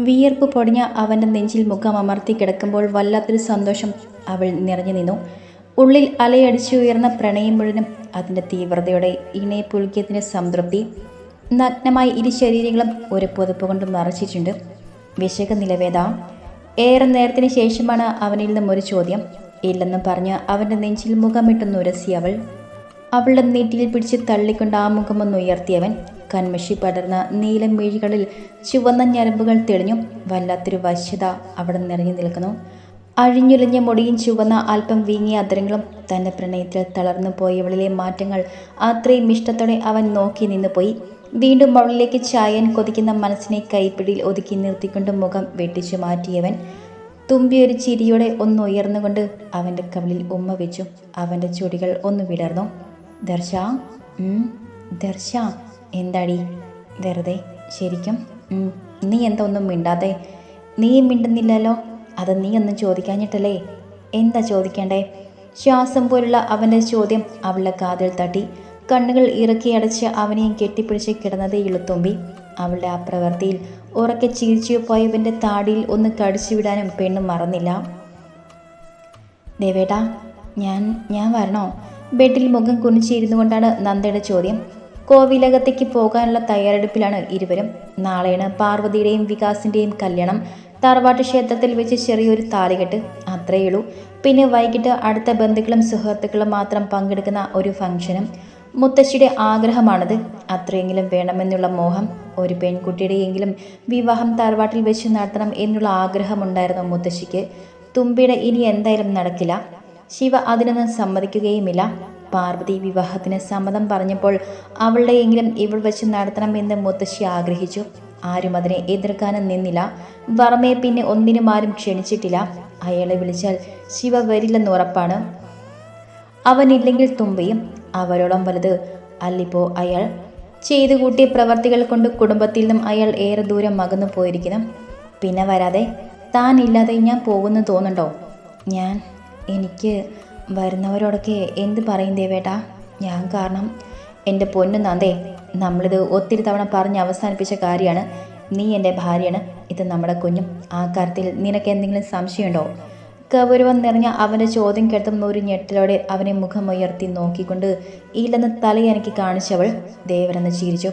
വിയർപ്പ് പൊടിഞ്ഞ അവന്റെ നെഞ്ചിൽ മുഖം അമർത്തി കിടക്കുമ്പോൾ വല്ലാത്തൊരു സന്തോഷം അവൾ നിറഞ്ഞു നിന്നു. ഉള്ളിൽ അലയടിച്ചുയർന്ന പ്രണയം മുഴുവനും അതിന്റെ തീവ്രതയോടെ ഇണയെ പുൽകിയതിന്റെ സംതൃപ്തി നഗ്നമായി ഇരു ശരീരങ്ങളും ഒരു പുതപ്പ് കൊണ്ട് മറച്ചിട്ടുണ്ട് വിശക നിലവേദ. ഏറെ നേരത്തിന് ശേഷമാണ് അവനിൽ നിന്നും ഒരു ചോദ്യം. ഇല്ലെന്ന് പറഞ്ഞ് അവന്റെ നെഞ്ചിൽ മുഖമിട്ടൊന്നുരസി അവൾ. അവളുടെ നെറ്റിയിൽ പിടിച്ച് തള്ളിക്കൊണ്ട് ആ മുഖമൊന്ന് ഉയർത്തിയവൻ. കൺമഷി പടർന്ന നീലം മിഴികളിൽ ചുവന്ന ഞരമ്പുകൾ തെളിഞ്ഞു. വല്ലാത്തൊരു വശ്യത അവിടെ നിറഞ്ഞു നിൽക്കുന്നു. അഴിഞ്ഞുലിഞ്ഞ മുടിയും ചുവന്ന അല്പം വീങ്ങിയ അധരങ്ങളും തന്റെ പ്രണയത്തിൽ തളർന്നു പോയവളിലെ മാറ്റങ്ങൾ അത്രയും ഇഷ്ടത്തോടെ അവൻ നോക്കി നിന്നുപോയി വീണ്ടും അവളിലേക്ക് ചായാൻ കൊതിക്കുന്ന മനസ്സിനെ കൈപ്പിടിയിൽ ഒതുക്കി നിർത്തിക്കൊണ്ട് മുഖം വെട്ടിച്ചു മാറ്റിയവൻ തുമ്പിയൊരു ചിരിയോടെ ഒന്ന് ഉയർന്നുകൊണ്ട് അവന്റെ കവിളിൽ ഉമ്മ വെച്ചു. അവന്റെ ചുടികൾ ഒന്ന് വിടർന്നു. ദർശ ദർശ. എന്താടി? വെറുതെ. ശരിക്കും നീ എന്താ ഒന്നും മിണ്ടാതെ? നീ മിണ്ടുന്നില്ലല്ലോ? അത് നീ ഒന്നും ചോദിക്കാഞ്ഞിട്ടല്ലേ? എന്താ ചോദിക്കേണ്ടേ? ശ്വാസം പോലുള്ള അവന്റെ ചോദ്യം അവളുടെ കാതിൽ തട്ടി. കണ്ണുകൾ ഇറക്കി അടച്ച് അവനെയും കെട്ടിപ്പിടിച്ച് കിടന്നതേ ഇളുത്തുമ്പി അവളുടെ ആ പ്രവൃത്തിയിൽ ഉറക്കെ ചിരിച്ചു പോയവന്റെ താടിയിൽ ഒന്ന് കടിച്ചു വിടാനും പെണ്ണും മറന്നില്ല. ദേവേട്ടാ ഞാൻ ഞാൻ വരണോ? ബെഡിൽ മുഖം കുനിച്ചിരുന്നു കൊണ്ടാണ് നന്ദയുടെ ചോദ്യം. കോവിലകത്തേക്ക് പോകാനുള്ള തയ്യാറെടുപ്പിലാണ് ഇരുവരും. നാളെയാണ് പാർവതിയുടെയും വികാസിന്റെയും കല്യാണം. തറവാട്ട് ക്ഷേത്രത്തിൽ വെച്ച് ചെറിയൊരു താലികെട്ട്. അത്രയുള്ളൂ പിന്നെ വൈകിട്ട് അടുത്ത ബന്ധുക്കളും സുഹൃത്തുക്കളും മാത്രം പങ്കെടുക്കുന്ന ഒരു ഫംഗ്ഷനും. മുത്തശ്ശിയുടെ ആഗ്രഹമാണത്. അത്രയെങ്കിലും വേണമെന്നുള്ള മോഹം. ഒരു പെൺകുട്ടിയുടെയെങ്കിലും വിവാഹം തറവാട്ടിൽ വെച്ച് നടത്തണം എന്നുള്ള ആഗ്രഹമുണ്ടായിരുന്നു മുത്തശ്ശിക്ക്. തുമ്പിയുടെ ഇനി എന്തായാലും നടക്കില്ല. ശിവ അതിനൊന്നും സമ്മതിക്കുകയുമില്ല. പാർവതി വിവാഹത്തിന് സമ്മതം പറഞ്ഞപ്പോൾ അവളുടെയെങ്കിലും ഇവൾ വെച്ച് നടത്തണമെന്ന് മുത്തശ്ശി ആഗ്രഹിച്ചു. ആരും അതിനെ എതിർക്കാനും നിന്നില്ല. വർമ്മയെ പിന്നെ ഒന്നിനും ആരും ക്ഷണിച്ചിട്ടില്ല. അയാളെ വിളിച്ചാൽ ശിവ വരില്ലെന്ന് ഉറപ്പാണ്. അവനില്ലെങ്കിൽ തുമ്പയും. അവരോളം വലുത് അല്ലിപ്പോ അയാൾ. ചെയ്തു കൂട്ടിയ പ്രവർത്തികൾ കൊണ്ട് കുടുംബത്തിൽ നിന്നും അയാൾ ഏറെ ദൂരം അകന്നു പോയിരിക്കുന്നു. പിന്നെ വരാതെ താൻ ഇല്ലാതെ ഞാൻ പോകുന്നു തോന്നുന്നുണ്ടോ? ഞാൻ എനിക്ക് വരുന്നവരോടൊക്കെ എന്ത് പറയും ദേവേട്ടാ? ഞാൻ കാരണം എന്റെ പൊന്നു നന്ദേ നമ്മളിത് ഒത്തിരി തവണ പറഞ്ഞ് അവസാനിപ്പിച്ച കാര്യമാണ്. നീ എന്റെ ഭാര്യയാണ്. ഇത് നമ്മുടെ കുഞ്ഞും. ആ കാര്യത്തിൽ നിനക്ക് എന്തെങ്കിലും സംശയമുണ്ടോ? കൗരവൻ നിറഞ്ഞ അവന്റെ ചോദ്യം കേട്ടും ഒരു ഞെട്ടലോടെ അവനെ മുഖമുയർത്തി നോക്കിക്കൊണ്ട് ഇല്ലെന്ന് തലയനക്കി കാണിച്ചവൾ ദേവരെന്ന് ചിരിച്ചു.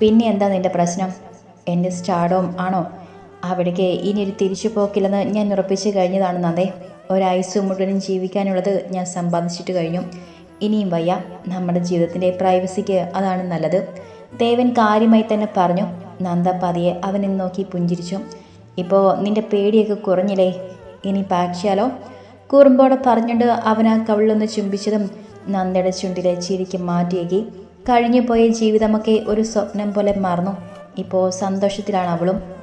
പിന്നെ എന്താ നിന്റെ പ്രശ്നം? എന്റെ സ്റ്റാഡോം ആണോ? അവിടേക്ക് ഇനി ഒരു തിരിച്ചു പോക്കില്ലെന്ന് ഞാൻ ഉറപ്പിച്ചു കഴിഞ്ഞതാണ് നന്ദേ. ഒരായുസ് മുഴുവനും ജീവിക്കാനുള്ളത് ഞാൻ സമ്പാദിച്ചിട്ട് കഴിഞ്ഞു. ഇനിയും വയ്യ. നമ്മുടെ ജീവിതത്തിന്റെ പ്രൈവസിക്ക് അതാണ് നല്ലത്. ദേവൻ കാര്യമായി തന്നെ പറഞ്ഞു നന്ദ പതിയെ. അവനെ നോക്കി പുഞ്ചിരിച്ചു. ഇപ്പോൾ നിന്റെ പേടിയൊക്കെ കുറഞ്ഞില്ലേ? ഇനി പാക്ഷ്യാലോ? കൂറുമ്പോടെ പറഞ്ഞുകൊണ്ട് അവൻ ആ കവിളൊന്ന് ചുംബിച്ചതും നന്ദയുടെ ചുണ്ടിലെ ചിരിക്ക് മാറ്റിയേക്കി. കഴിഞ്ഞു പോയ ജീവിതമൊക്കെ ഒരു സ്വപ്നം പോലെ മറന്നു. ഇപ്പോൾ സന്തോഷത്തിലാണ് അവളും.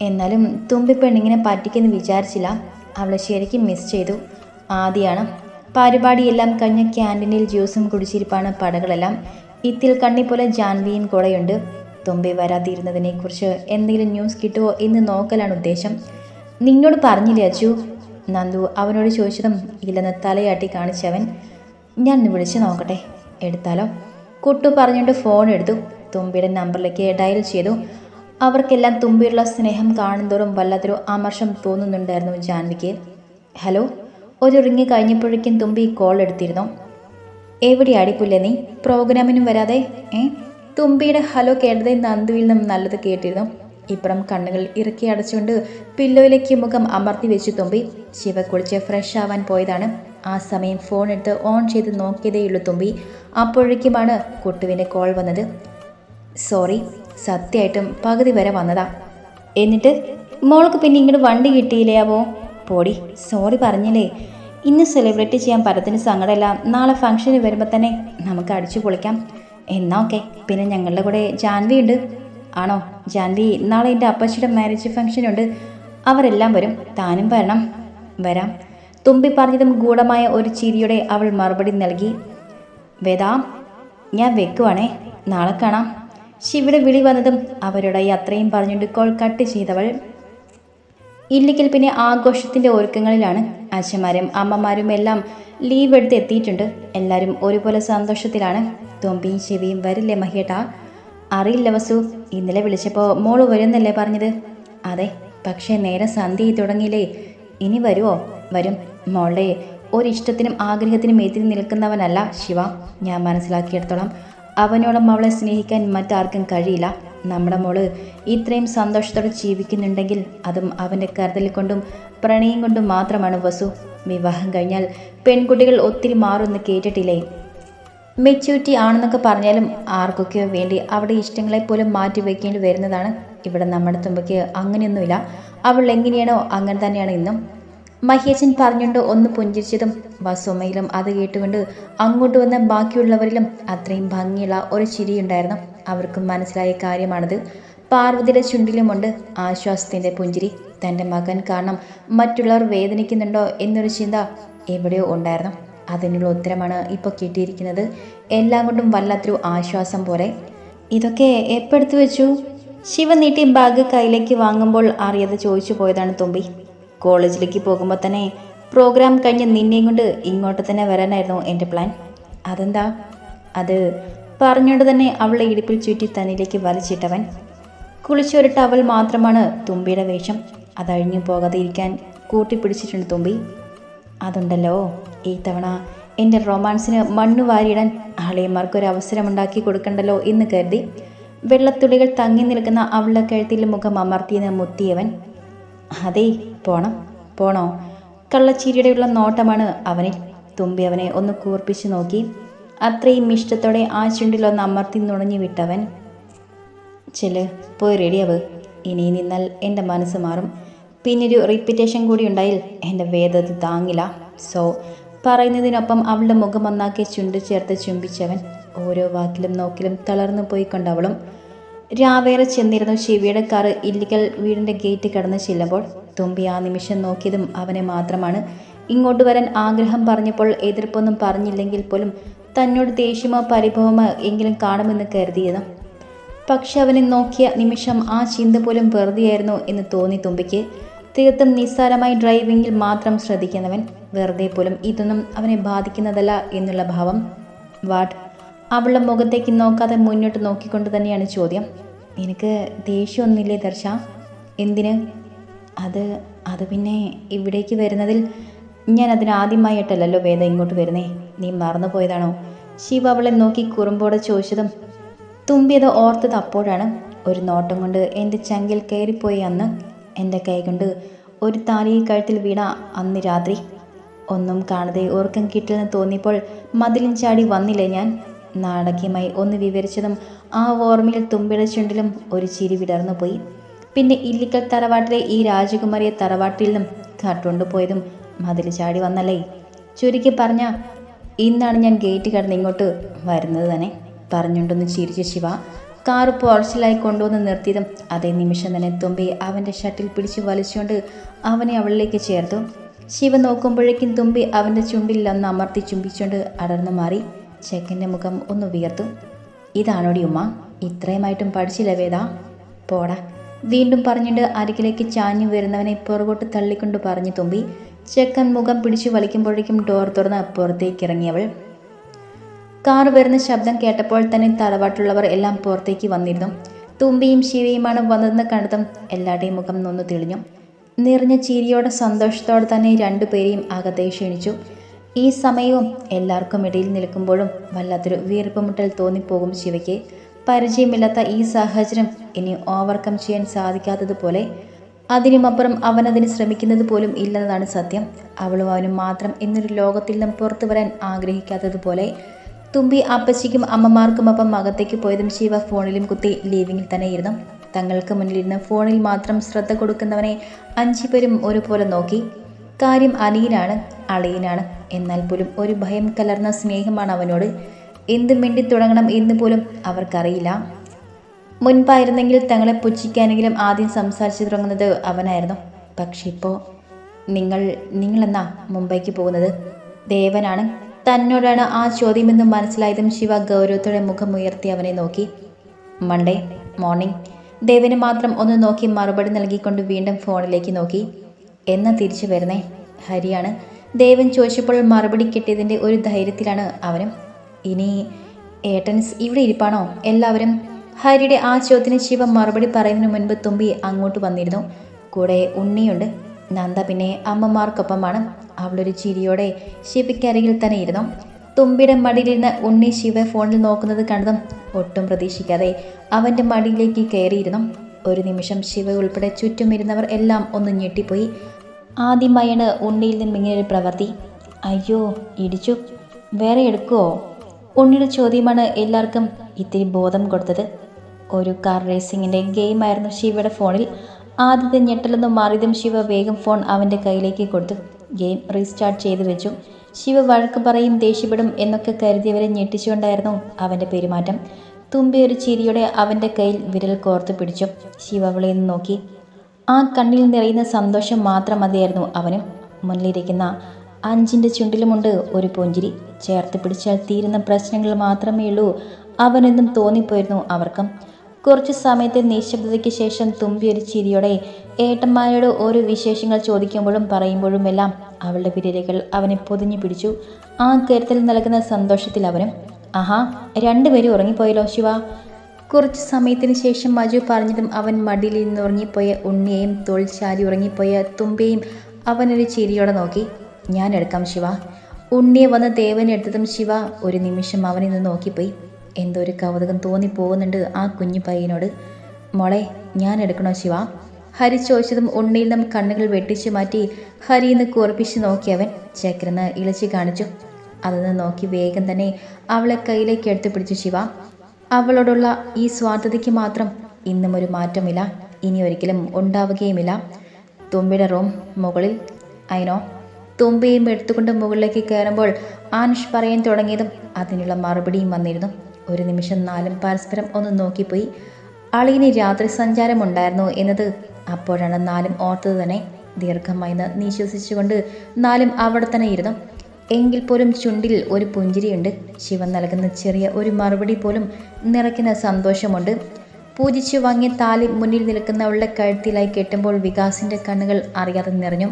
എന്നാലും തുമ്പി പെണ്ണിങ്ങനെ പറ്റിക്കെന്ന് വിചാരിച്ചില്ല. അവളെ ശരിക്കും മിസ് ചെയ്തു. ആദ്യമാണ് പരിപാടിയെല്ലാം കഴിഞ്ഞ ക്യാന്റീനിൽ ജ്യൂസും കുടിച്ചിരിപ്പാണ് പടകളെല്ലാം. ഇത്തിൽ കണ്ണി പോലെ ജാൻവിയും കൂടെയുണ്ട്. തുമ്പി വരാതിരുന്നതിനെക്കുറിച്ച് എന്തെങ്കിലും ന്യൂസ് കിട്ടുമോ എന്ന് നോക്കലാണ് ഉദ്ദേശം. നിന്നോട് പറഞ്ഞില്ലേ അച്ചു? നന്ദു അവനോട് ചോദിച്ചതും ഇല്ലെന്ന് തലയാട്ടി കാണിച്ചവൻ ഞാൻ വിളിച്ച് നോക്കട്ടെ എടുത്താലോ. കുട്ടു പറഞ്ഞുകൊണ്ട് ഫോൺ എടുത്തു. തുമ്പിയുടെ നമ്പറിലേക്ക് ഡയൽ ചെയ്തു. അവർക്കെല്ലാം തുമ്പിയുള്ള സ്നേഹം കാണുന്തോറും വല്ലാത്തൊരു അമർഷം തോന്നുന്നുണ്ടായിരുന്നു ജാൻവിക്ക്. ഹലോ ഒരു റിങ് കഴിഞ്ഞപ്പോഴേക്കും തുമ്പി കോൾ എടുത്തിരുന്നു. എവിടെ പുല്ലേ നീ? പ്രോഗ്രാമിനും വരാതെ ഏ? തുമ്പിയുടെ ഹലോ കേട്ടതേ നന്ദുവിൽ നിന്നും നല്ലത് കേട്ടിരുന്നു. ഇപ്പുറം കണ്ണുകൾ ഇറക്കി അടച്ചുകൊണ്ട് പില്ലോയിലേക്ക് മുഖം അമർത്തി വെച്ചു തുമ്പി. ശിവ കുളിച്ച് ഫ്രഷ് ആവാൻ പോയതാണ്. ആ സമയം ഫോൺ എടുത്ത് ഓൺ ചെയ്ത് നോക്കിയതേയുള്ളൂ തുമ്പി. അപ്പോഴേക്കുമാണ് കുട്ടുവിന്റെ കോൾ വന്നത്. സോറി സത്യമായിട്ടും പകുതി വരെ വന്നതാ. എന്നിട്ട് മോൾക്ക് പിന്നെ ഇങ്ങോട്ട് വണ്ടി കിട്ടിയില്ലേ അവോ? പോടി സോറി പറഞ്ഞില്ലേ. ഇന്ന് സെലിബ്രേറ്റ് ചെയ്യാൻ പരത്തിന് സങ്കടമല്ല നാളെ ഫംഗ്ഷന് വരുമ്പോൾ തന്നെ നമുക്ക് അടിച്ചു പൊളിക്കാം. എന്നാ ഓക്കെ പിന്നെ ഞങ്ങളുടെ കൂടെ ജാൻവി ഉണ്ട്. ആണോ? ജാൻവി നാളെ എന്റെ അപ്പച്ചിയുടെ മാരേജ് ഫംഗ്ഷനുണ്ട് അവരെല്ലാം വരും. താനും വരണം. വരാം. തുമ്പി പറഞ്ഞതും ഗൂഢമായ ഒരു ചിരിയോടെ അവൾ മറുപടി നൽകി. വേദാം ഞാൻ വെക്കുവാണേ. നാളെ കാണാം. ശിവയുടെ വിളി വന്നതും അവരോടായി അത്രയും പറഞ്ഞുകൊണ്ട് കോൾ കട്ട് ചെയ്തവൾ ഇല്ലെങ്കിൽ പിന്നെ ആഘോഷത്തിന്റെ ഒരുക്കങ്ങളിലാണ് അച്ഛന്മാരും അമ്മമാരും എല്ലാം ലീവ് എടുത്ത് എത്തിയിട്ടുണ്ട്. എല്ലാവരും ഒരുപോലെ സന്തോഷത്തിലാണ്. തൊമ്പിയും ശിവയും വരില്ലേ മഹിയേട്ടാ അറിയില്ല വസു. ഇന്നലെ വിളിച്ചപ്പോൾ മോൾ വരുന്നല്ലേ പറഞ്ഞത്? അതെ പക്ഷേ നേരെ സന്ധ്യ തുടങ്ങിയില്ലേ. ഇനി വരുമോ വരും. മോളുടെ ഒരിഷ്ടത്തിനും ആഗ്രഹത്തിനും എതിരി നിൽക്കുന്നവനല്ല ശിവ. ഞാൻ മനസ്സിലാക്കിയെടുത്തോളം. അവനോളം അവളെ സ്നേഹിക്കാൻ മറ്റാർക്കും കഴിയില്ല. നമ്മുടെ മോൾ ഇത്രയും സന്തോഷത്തോടെ ജീവിക്കുന്നുണ്ടെങ്കിൽ അതും അവന്റെ കരുതൽ കൊണ്ടും പ്രണയം കൊണ്ടും മാത്രമാണ് വസു. വിവാഹം കഴിഞ്ഞാൽ പെൺകുട്ടികൾ ഒത്തിരി മാറുമെന്ന് കേട്ടിട്ടില്ലേ? മെച്യൂരിറ്റി ആണെന്നൊക്കെ പറഞ്ഞാലും ആർക്കൊക്കെയോ വേണ്ടി അവിടെ ഇഷ്ടങ്ങളെ പോലും മാറ്റി വയ്ക്കേണ്ടി വരുന്നതാണ്. ഇവിടെ നമ്മുടെ തുമ്പയ്ക്ക് അങ്ങനെയൊന്നുമില്ല. അവൾ എങ്ങനെയാണോ അങ്ങനെ തന്നെയാണ് ഇന്നും. മഹേശൻ പറഞ്ഞുകൊണ്ട് ഒന്ന് പുഞ്ചിരിച്ചതും. വസുമയിലും അത് കേട്ടുകൊണ്ട് അങ്ങോട്ട് വന്ന ബാക്കിയുള്ളവരിലും അത്രയും ഭംഗിയുള്ള ഒരു ചിരിയുണ്ടായിരുന്നു. അവർക്കും മനസ്സിലായ കാര്യമാണത്. പാർവതിയുടെ ചുണ്ടിലുമുണ്ട് ആശ്വാസത്തിന്റെ പുഞ്ചിരി. തന്റെ മകൻ കാരണം മറ്റുള്ളവർ വേദനിക്കുന്നുണ്ടോ എന്നൊരു ചിന്ത എവിടെയോ ഉണ്ടായിരുന്നു. അതിനുള്ള ഉത്തരമാണ് ഇപ്പോൾ കിട്ടിയിരിക്കുന്നത്. എല്ലാം കൊണ്ടും വല്ലാത്തൊരു ആശ്വാസം പോലെ. ഇതൊക്കെ എപ്പെടുത്തു വെച്ചു? ശിവ നീട്ടി ബാഗ് കയ്യിലേക്ക് വാങ്ങുമ്പോൾ അറിയാതെ ചോദിച്ചു പോയതാണ് തുമ്പി. കോളേജിലേക്ക് പോകുമ്പോൾ തന്നെ പ്രോഗ്രാം കഴിഞ്ഞ് നിന്നെയും കൊണ്ട് ഇങ്ങോട്ട് തന്നെ വരാനായിരുന്നു എന്റെ പ്ലാൻ. അതെന്താ? അത് പറഞ്ഞുകൊണ്ട് തന്നെ അവളെ ഇടുപ്പിൽ ചുറ്റി തന്നിലേക്ക് വലിച്ചിട്ടവൻ. കുളിച്ചൊരു ടവൽ മാത്രമാണ് തുമ്പിയുടെ വേഷം. അതഴിഞ്ഞു പോകാതെ ഇരിക്കാൻ കൂട്ടിപ്പിടിച്ചിട്ടുണ്ട് തുമ്പി. അതുണ്ടല്ലോ ഈ തവണ എന്റെ റൊമാൻസിന് മണ്ണു വാരിയിടാൻ ആളിയന്മാർക്കൊരു അവസരമുണ്ടാക്കി കൊടുക്കണ്ടല്ലോ എന്ന് കരുതി വെള്ളത്തുള്ളികൾ തങ്ങി നിൽക്കുന്ന അവളുടെ കഴുത്തിൽ മുഖം അമർത്തിയെന്ന് മുത്തിയവൻ അതേ പോണം പോണോ? കള്ളച്ചീരിയുടെയുള്ള നോട്ടമാണ് അവനിൽ. തുമ്പി അവനെ ഒന്ന് കൂർപ്പിച്ച് നോക്കി. അത്രയും ഇഷ്ടത്തോടെ ആ ചുണ്ടിലൊന്ന് അമർത്തി നുണഞ്ഞു വിട്ടവൻ ചെൽ പോയി റെഡിയാവ്. ഇനി നിന്നാൽ എന്റെ മനസ്സ് മാറും. പിന്നൊരു റിപ്പീറ്റേഷൻ കൂടി ഉണ്ടായിൽ എന്റെ വേദത താങ്ങില്ല. സോ പറയുന്നതിനൊപ്പം അവളുടെ മുഖം ഒന്നാക്കി ചുണ്ട് ചേർത്ത് ചുംബിച്ചവൻ ഓരോ വാക്കിലും നോക്കിലും തളർന്നു പോയിക്കൊണ്ടവളും രാവേറെ ചെന്നിരുന്നു ശിവയുടെ കാറ് ഇല്ലിക്കൽ വീടിന്റെ ഗേറ്റ് കടന്ന് ചെല്ലുമ്പോൾ. തുമ്പി ആ നിമിഷം നോക്കിയതും അവനെ മാത്രമാണ്. ഇങ്ങോട്ട് വരാൻ ആഗ്രഹം പറഞ്ഞപ്പോൾ എതിർപ്പൊന്നും പറഞ്ഞില്ലെങ്കിൽ പോലും തന്നോട് ദേഷ്യമോ പരിഭവമോ എങ്കിലും കാണുമെന്ന് കരുതിയതും. പക്ഷെ അവനെ നോക്കിയ നിമിഷം ആ ചിന്ത പോലും വെറുതെയായിരുന്നു എന്ന് തോന്നി തുമ്പിക്ക്. തീർത്തും നിസ്സാരമായി ഡ്രൈവിങ്ങിൽ മാത്രം ശ്രദ്ധിക്കുന്നവൻ വെറുതെ പോലും ഇതൊന്നും അവനെ ബാധിക്കുന്നതല്ല എന്നുള്ള ഭാവം. വാട്ട് അവളുടെ മുഖത്തേക്ക് നോക്കാതെ മുന്നോട്ട് നോക്കിക്കൊണ്ട് തന്നെയാണ് ചോദ്യം. എനിക്ക് ദേഷ്യമൊന്നുമില്ലേ ദർശ? എന്തിന്? അത് അത് പിന്നെ ഇവിടേക്ക് വരുന്നതിൽ ഞാൻ അതിനാദ്യമായിട്ടല്ലല്ലോ വേദ ഇങ്ങോട്ട് വരുന്നേ. നീ മറന്നു പോയതാണോ? ശിവ അവളെ നോക്കി കുറുമ്പോടെ ചോദിച്ചതും തുമ്പിയത് ഓർത്തത് അപ്പോഴാണ്. ഒരു നോട്ടം കൊണ്ട് എന്റെ ചങ്കിൽ കയറിപ്പോയി അന്ന് എന്റെ കൈ കൊണ്ട് ഒരു താലി കഴുത്തിൽ വീണ അന്ന് രാത്രി. ഒന്നും കാണാതെ ഉറക്കം കിട്ടില്ലെന്ന് തോന്നിയപ്പോൾ മതിലും ചാടി വന്നില്ലേ ഞാൻ? നാടകീയമായി ഒന്ന് വിവരിച്ചതും ആ ഓർമ്മയിൽ തുമ്പിളച്ചുണ്ടിലും ചുണ്ടിലും ഒരു ചിരി വിടർന്നു പോയി. പിന്നെ ഇല്ലിക്കൽ തറവാട്ടിലെ ഈ രാജകുമാരിയെ തറവാട്ടിൽ നിന്നും കാട്ടുകൊണ്ടുപോയതും മതിൽ ചാടി വന്നല്ലേ. ചുരുക്കി പറഞ്ഞ ഇന്നാണ് ഞാൻ ഗേറ്റ് കടന്ന് ഇങ്ങോട്ട് വരുന്നത് തന്നെ പറഞ്ഞുകൊണ്ടൊന്ന് ചിരിച്ചു ശിവ. കാറ് പോർച്ചിലായി കൊണ്ടുവന്ന് നിർത്തിയതും അതേ നിമിഷം തന്നെ തുമ്പി അവന്റെ ഷട്ടിൽ പിടിച്ച് വലിച്ചുകൊണ്ട് അവനെ അവളിലേക്ക് ചേർത്തു. ശിവ നോക്കുമ്പോഴേക്കും തുമ്പി അവന്റെ ചുണ്ടിൽ അന്ന് അമർത്തി ചുംബിച്ചുകൊണ്ട് അടർന്നു മാറി. ചെക്കന്റെ മുഖം ഒന്ന് വിയർത്തു. ഇതാണോടി ഉമ്മ? ഇത്രയുമായിട്ടും പഠിച്ചില്ല വേദ? പോടാ. വീണ്ടും പറഞ്ഞിട്ട് അരികിലേക്ക് ചാഞ്ഞു വരുന്നവനെ പുറകോട്ട് തള്ളിക്കൊണ്ട് പറഞ്ഞു തുമ്പി. ചെക്കൻ മുഖം പിടിച്ചു വലിക്കുമ്പോഴേക്കും ഡോർ തുറന്ന് പുറത്തേക്ക് ഇറങ്ങിയവൾ കാർ വരുന്ന ശബ്ദം കേട്ടപ്പോൾ തന്നെ തറവാട്ടുള്ളവർ എല്ലാം പുറത്തേക്ക് വന്നിരുന്നു. തുമ്പിയും ശിവയുമാണ് വന്നതെന്ന് കണ്ടതും എല്ലാവരുടെയും മുഖം നൊന്നു തെളിഞ്ഞു. നിറഞ്ഞ ചിരിയോടെ സന്തോഷത്തോടെ തന്നെ രണ്ടുപേരെയും അകത്തെ ക്ഷണിച്ചു. ഈ സമയവും എല്ലാവർക്കും ഇടയിൽ നിൽക്കുമ്പോഴും വല്ലാത്തൊരു വീർപ്പുമുട്ടൽ തോന്നിപ്പോകും ശിവയ്ക്ക്. പരിചയമില്ലാത്ത ഈ സാഹചര്യം ഇനി ഓവർകം ചെയ്യാൻ സാധിക്കാത്തതുപോലെ അതിനുമപ്പുറം അവനതിന് ശ്രമിക്കുന്നത് പോലും ഇല്ലെന്നതാണ് സത്യം. അവളും അവനും മാത്രം ഇന്നൊരു ലോകത്തിൽ നിന്നും പുറത്തു വരാൻ ആഗ്രഹിക്കാത്തതുപോലെ തുമ്പി അപ്പച്ചിക്കും അമ്മമാർക്കുമൊപ്പം അകത്തേക്ക് പോയതും ശിവ ഫോണിലും കുത്തി ലീവിങ്ങിൽ തന്നെ ഇരുന്നു തങ്ങൾക്ക് മുന്നിലിരുന്ന് ഫോണിൽ മാത്രം ശ്രദ്ധ കൊടുക്കുന്നവനെ അഞ്ചുപേരും ഒരുപോലെ നോക്കി. കാര്യം അനിയനാണ് അളിയനാണ്. എന്നാൽ പോലും ഒരു ഭയം കലർന്ന സ്നേഹമാണ് അവനോട്. എന്ത് മിണ്ടി തുടങ്ങണം എന്ന് പോലും അവർക്കറിയില്ല. മുൻപായിരുന്നെങ്കിൽ തങ്ങളെ പുച്ഛിക്കാനെങ്കിലും ആദ്യം സംസാരിച്ചു തുടങ്ങുന്നത് അവനായിരുന്നു. പക്ഷെ ഇപ്പോൾ നിങ്ങൾ നിങ്ങളെന്നാ മുംബൈക്ക് പോകുന്നത്? ദേവനാണ്. തന്നോടാണ് ആ ചോദ്യമെന്ന് മനസ്സിലായതും ശിവ ഗൗരവത്തോടെ മുഖം ഉയർത്തി അവനെ നോക്കി. Monday morning. ദേവന് മാത്രം ഒന്ന് നോക്കി മറുപടി നൽകിക്കൊണ്ട് വീണ്ടും ഫോണിലേക്ക് നോക്കി. എന്നാ തിരിച്ചു വരുന്നേ? ഹരിയാണ്. ദേവൻ ചോദിച്ചപ്പോൾ മറുപടി കിട്ടിയതിന്റെ ഒരു ധൈര്യത്തിലാണ് അവനും. ഇനി ഏട്ടൻസ് ഇവിടെ ഇരിപ്പാണോ? എല്ലാവരും ഹരിയുടെ ആ ചോദ്യത്തിന് ശിവ മറുപടി പറയുന്നതിന് മുൻപ് തുമ്പി അങ്ങോട്ട് വന്നിരുന്നു. കൂടെ ഉണ്ണിയുണ്ട്. നന്ദ പിന്നെ അമ്മമാർക്കൊപ്പമാണ്. അവളൊരു ചിരിയോടെ ശിവയ്ക്കരികിൽ തന്നെ ഇരുന്നു. തുമ്പിയുടെ മടിയിലിരുന്ന് ഉണ്ണി ശിവ ഫോണിൽ നോക്കുന്നത് കണ്ടതും ഒട്ടും പ്രതീക്ഷിക്കാതെ അവന്റെ മടിയിലേക്ക് കയറിയിരുന്നു. ഒരു നിമിഷം ശിവ ഉൾപ്പെടെ ചുറ്റുമിരുന്നവർ എല്ലാം ഒന്ന് ഞെട്ടിപ്പോയി. ആദ്യമായാണ് ഉണ്ണിയിൽ നിന്നും ഒരു പ്രവൃത്തി. അയ്യോ ഇടിച്ചു. വേറെ എടുക്കുമോ ഉണ്ണിയുടെ ചോദ്യമാണ് എല്ലാവർക്കും ഇത്തിരി ബോധം കൊടുത്തത്. ഒരു കാർ റേസിങ്ങിന്റെ ഗെയിമായിരുന്നു ശിവയുടെ ഫോണിൽ. ആദ്യത്തെ ഞെട്ടലൊന്നും മാറിയതും ശിവ വേഗം ഫോൺ അവന്റെ കയ്യിലേക്ക് കൊടുത്തു. ഗെയിം റീസ്റ്റാർട്ട് ചെയ്തു വെച്ചു. ശിവ വഴക്ക് പറയും ദേഷ്യപ്പെടും എന്നൊക്കെ കരുതിയവരെ ഞെട്ടിച്ചുകൊണ്ടായിരുന്നു അവന്റെ പെരുമാറ്റം. തുമ്പിയൊരു ചിരിയോടെ അവന്റെ കയ്യിൽ വിരൽ കോർത്ത് പിടിച്ചു. ശിവ അവളെ നോക്കി. ആ കണ്ണിൽ നിറയുന്ന സന്തോഷം മാത്രം മതിയായിരുന്നു. അവനും മുന്നിലിരിക്കുന്ന അഞ്ചിന്റെ ചുണ്ടിലുമുണ്ട് ഒരു പുഞ്ചിരി. ചേർത്ത് പിടിച്ചാൽ തീരുന്ന പ്രശ്നങ്ങൾ മാത്രമേ ഉള്ളൂ. അവനെന്നും തോന്നിപ്പോയിരുന്നു അവർക്കും. കുറച്ച് സമയത്തെ നിശബ്ദതയ്ക്ക് ശേഷം തുമ്പി ഒരു ചിരിയോടെ ഏട്ടന്മാരോട് ഓരോ വിശേഷങ്ങൾ ചോദിക്കുമ്പോഴും പറയുമ്പോഴും എല്ലാം അവളുടെ വിരലുകൾ അവനെ പൊതിഞ്ഞു പിടിച്ചു. ആ കരുത്തിൽ നൽകുന്ന സന്തോഷത്തിൽ അവനും ആഹാ രണ്ടുപേരും ഉറങ്ങിപ്പോയല്ലോ ശിവ. കുറച്ച് സമയത്തിന് ശേഷം മജു പറഞ്ഞതും അവൻ മടിയിൽ നിന്ന് ഉറങ്ങിപ്പോയ ഉണ്ണിയെയും തോൾ ചാരി ഉറങ്ങിപ്പോയ തുമ്പയെയും അവനൊരു ചിരിയോടെ നോക്കി. ഞാൻ എടുക്കാം ശിവ. ഉണ്ണിയെ വന്ന് ദേവനെ എടുത്തതും ശിവ ഒരു നിമിഷം അവനിൽ നിന്ന് നോക്കിപ്പോയി. എന്തോ ഒരു കൗതുകം തോന്നിപ്പോകുന്നുണ്ട് ആ കുഞ്ഞു പയ്യനോട്. മോളെ ഞാൻ എടുക്കണോ ശിവ? ഹരി ചോദിച്ചതും ഉണ്ണിയിൽ നിന്നും കണ്ണുകൾ വെട്ടിച്ചു മാറ്റി ഹരിന്ന് കുറപ്പിച്ച് നോക്കിയവൻ ചക്രന്ന് ഇളച്ചു കാണിച്ചു. അതൊന്ന് നോക്കി വേഗം തന്നെ അവളെ കയ്യിലേക്ക് എടുത്തു പിടിച്ചു ശിവ. അവളോടുള്ള ഈ സ്വാർത്ഥതയ്ക്ക് മാത്രം ഇന്നും ഒരു മാറ്റമില്ല. ഇനി ഒരിക്കലും ഉണ്ടാവുകയുമില്ല. തുമ്പിയുടെ റൂം മുകളിൽ. അയിനോ തുമ്പിയും എടുത്തുകൊണ്ട് മുകളിലേക്ക് കയറുമ്പോൾ ആനുഷ് പറയാൻ തുടങ്ങിയതും അതിനുള്ള മറുപടിയും വന്നിരുന്നു. ഒരു നിമിഷം നാലും പരസ്പരം ഒന്ന് നോക്കിപ്പോയി. അളിയിന് രാത്രി സഞ്ചാരമുണ്ടായിരുന്നു എന്നത് അപ്പോഴാണ് നാലും ഓർത്തത് തന്നെ. ദീർഘമായി നിശ്വസിച്ചുകൊണ്ട് നാലും അവിടെ തന്നെ ഇരുന്നു. എങ്കിൽ പോലും ചുണ്ടിൽ ഒരു പുഞ്ചിരിയുണ്ട്. ശിവൻ നൽകുന്ന ചെറിയ ഒരു മറുപടി പോലും നിറയ്ക്കുന്ന സന്തോഷമുണ്ട്. പൂജിച്ച് വാങ്ങിയ താലി മുന്നിൽ നിൽക്കുന്നവളുടെ കഴുത്തിലായി കെട്ടുമ്പോൾ വികാസിന്റെ കണ്ണുകൾ അറിയാതെ നിറഞ്ഞു.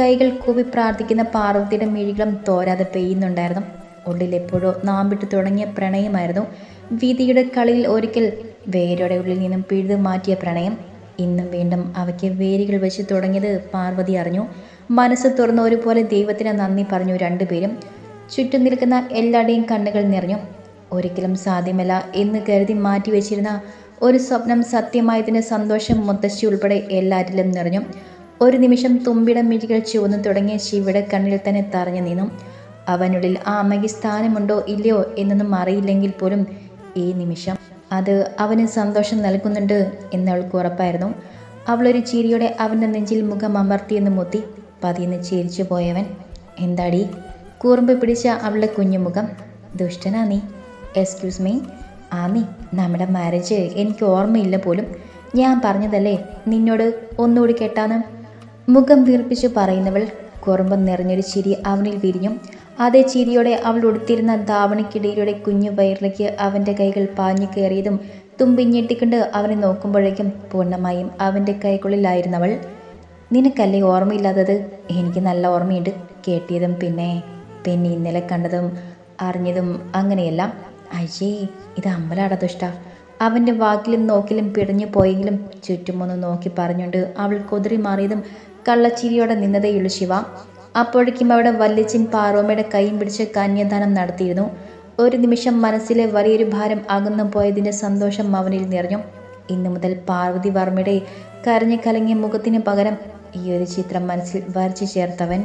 കൈകൾ കൂവി പ്രാർത്ഥിക്കുന്ന പാർവതിയുടെ മിഴികളും തോരാതെ പെയ്യുന്നുണ്ടായിരുന്നു. ഉള്ളിൽ എപ്പോഴോ നാമ്പിട്ട് തുടങ്ങിയ പ്രണയമായിരുന്നു. വീതിയുടെ കളിയിൽ ഒരിക്കൽ വേരോടെ ഉള്ളിൽ നിന്നും പിഴുതു മാറ്റിയ പ്രണയം. ഇന്നും വീണ്ടും അവയ്ക്ക് വേരുകൾ വെച്ച് തുടങ്ങിയത് പാർവതി അറിഞ്ഞു. മനസ്സ് തുറന്ന ഒരുപോലെ ദൈവത്തിന് നന്ദി പറഞ്ഞു രണ്ടുപേരും. ചുറ്റും നിൽക്കുന്ന എല്ലാവരുടെയും കണ്ണുകൾ നിറഞ്ഞു. ഒരിക്കലും സാധ്യമല്ല എന്ന് കരുതി മാറ്റി വെച്ചിരുന്ന ഒരു സ്വപ്നം സത്യമായതിന് സന്തോഷം മുത്തശ്ശി ഉൾപ്പെടെ എല്ലാറ്റിലും നിറഞ്ഞു. ഒരു നിമിഷം തുമ്പിടം മിഴികൾ ചുവന്നു തുടങ്ങിയ ശിവയുടെ കണ്ണിൽ തന്നെ തറഞ്ഞു നിന്നു. അവനുള്ളിൽ ആ അമ്മയ്ക്ക് സ്ഥാനമുണ്ടോ ഇല്ലയോ എന്നൊന്നും അറിയില്ലെങ്കിൽ പോലും ഈ നിമിഷം അത് അവന് സന്തോഷം നൽകുന്നുണ്ട് എന്നവൾക്ക് ഉറപ്പായിരുന്നു. അവളൊരു ചിരിയോടെ അവന്റെ നെഞ്ചിൽ മുഖം അമർത്തിയെന്ന് മുത്തി പതിയെന്ന് ചിരിച്ചു പോയവൻ എന്താടി? കൂർമ്പ് പിടിച്ച അവളുടെ കുഞ്ഞുമുഖം ദുഷ്ടനാ നീ. എക്സ്ക്യൂസ് മീ ആ നീ നമ്മുടെ മാരേജ് എനിക്ക് ഓർമ്മയില്ല പോലും. ഞാൻ പറഞ്ഞതല്ലേ നിന്നോട് ഒന്നുകൂടി കേട്ടാന്ന്? മുഖം വീർപ്പിച്ച് പറയുന്നവൾ കുറുമ്പം നിറഞ്ഞൊരു ചിരി അവനിൽ വിരിഞ്ഞു. അതേ ചിരിയോടെ അവൾ ഉടുത്തിരുന്ന ധാവണിക്കിടയിലൂടെ കുഞ്ഞു വയറിലേക്ക് അവന്റെ കൈകൾ പാഞ്ഞു കയറിയതും തുമ്പി ഞെട്ടിക്കൊണ്ട് അവനെ നോക്കുമ്പോഴേക്കും പൂർണമായും അവന്റെ കൈകളിലായിരുന്നവൾ നിനക്കല്ലേ ഓർമ്മയില്ലാത്തത്? എനിക്ക് നല്ല ഓർമ്മയുണ്ട്. കേട്ടിയതും പിന്നെ പിന്നെ ഇന്നലെ കണ്ടതും അറിഞ്ഞതും അങ്ങനെയെല്ലാം. അയ്യേ ഇത് അമ്പലാട ദുഷ്ട. അവന്റെ വാക്കിലും നോക്കിലും പിടഞ്ഞു പോയെങ്കിലും ചുറ്റുമൊന്ന് നോക്കി പറഞ്ഞുകൊണ്ട് അവൾ കുതിരി മാറിയതും കള്ളച്ചിരിയോടെ നിന്നതേയുള്ളു ശിവ. അപ്പോഴേക്കും അവിടെ വല്യച്ചൻ പാറോമയുടെ കൈയും പിടിച്ച് കന്യാദാനം നടത്തിയിരുന്നു. ഒരു നിമിഷം മനസ്സിലെ വലിയൊരു ഭാരം അകന്നു പോയതിന്റെ സന്തോഷം അവനിൽ നിറഞ്ഞു. ഇന്നു മുതൽ പാർവതി വർമ്മയുടെ കരഞ്ഞു കലങ്ങിയ മുഖത്തിന് പകരം ഈ ഒരു ചിത്രം മനസ്സിൽ വരച്ചു ചേർത്തവൻ.